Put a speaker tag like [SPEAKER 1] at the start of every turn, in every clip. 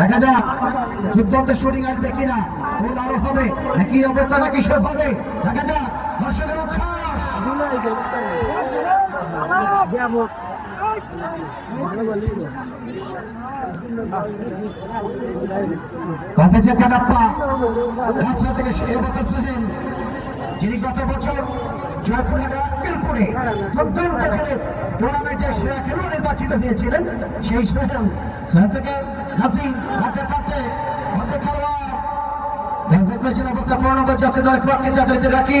[SPEAKER 1] দেখা শুটিং আসবে কিনা গোল আরও হবে নাকি অবস্থা নাকি সব হবে দেখা যাক দর্শকের উচ্ছ্বাস সে বছর যিনি গত বছর জয়পুরহাটের আক্কেলপুরে দুর্দান্ত খেলে টুর্নামেন্টের সেরা খেলোয়াড় নির্বাচিত হয়েছিলেন, সেই সোহেল সোহেল থেকে নাসিম, হাতে পাতে, হাতে খেলোয়াড়। অবস্থা নম্বর যাচ্ছে দলের পক্ষে যাচ্ছে রাখি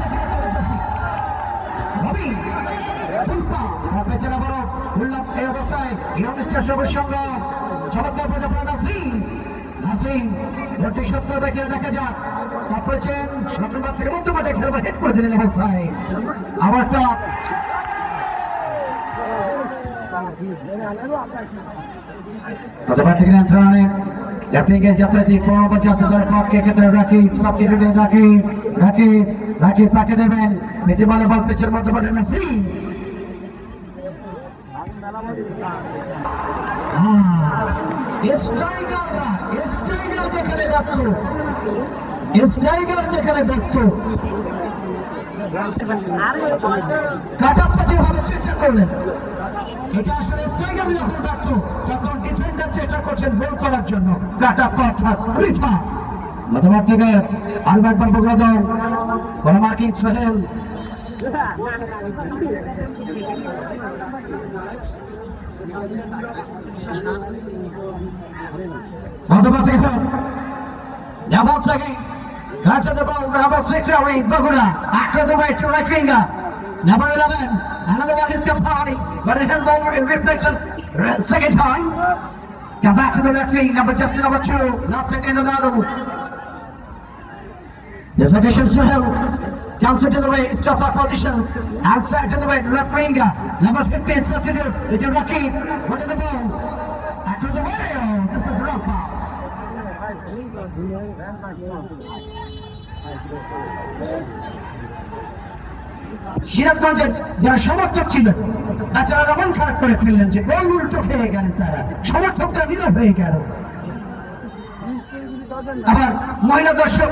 [SPEAKER 1] থেকে রবি পেছনে বড় উল্লাপ এই অবস্থায় ইয়ংস্টার সবের সঙ্গে চমৎকার প্রজাপনা নাসিম নাসিম ভোটটি শোধ করবে দেখা যাক তারপরেছেন নতুন থেকে মধ্য মাঠে হেড করে দিলেন অবস্থায় আবার টপ অটোমেটিক নিয়ন্ত্রণে লেফটিংয়ে যাত্রাটি পনেরো পঞ্চাশ হাজার পক্ষে ক্ষেত্রে রাখি সাবস্টিটিউটে রাখি রাখি রাখি পাকে দেবেন নীতি বলে পিছের মধ্যে নাসিম স্ট্রাইকাররা স্ট্রাইকার যেখানে ব্যর্থ স্ট্রাইকার যেখানে ব্যর্থ কাটাপ্পা যেভাবে করলেন এটা আসলে স্ট্রাইকার যখন ব্যর্থ করছেন গোল করার জন্য কাটাপ্পা অর্থাৎ রিফা মধ্যমাঠ থেকে আরও একবার বগুড়া দল কোন মার্কিং সোহেল মধ্যমাঠ থেকে Double second. After the ball, number six, Ari Bagura. After the way to. Number 11. Another one is Kampani. But it has in reflection. Second time. Come back to the left wing. Number just number two. Left in the middle. This addition to help. Comes into the way. It's tough for positions. Outside to the way. Left winger. Number 15. Substitute. It's Rakib. What is the ball? After the way. Oh, this is the wrong pass. সিরাজগঞ্জের যারা সমর্থক ছিল, তাছাড়া রমন খারাপ করে ফেললেন যে গোল উল্টো খেয়ে গেলেন তারা। সমর্থকটা বিরোধ হয়ে গেল। আবার মহিলা দর্শক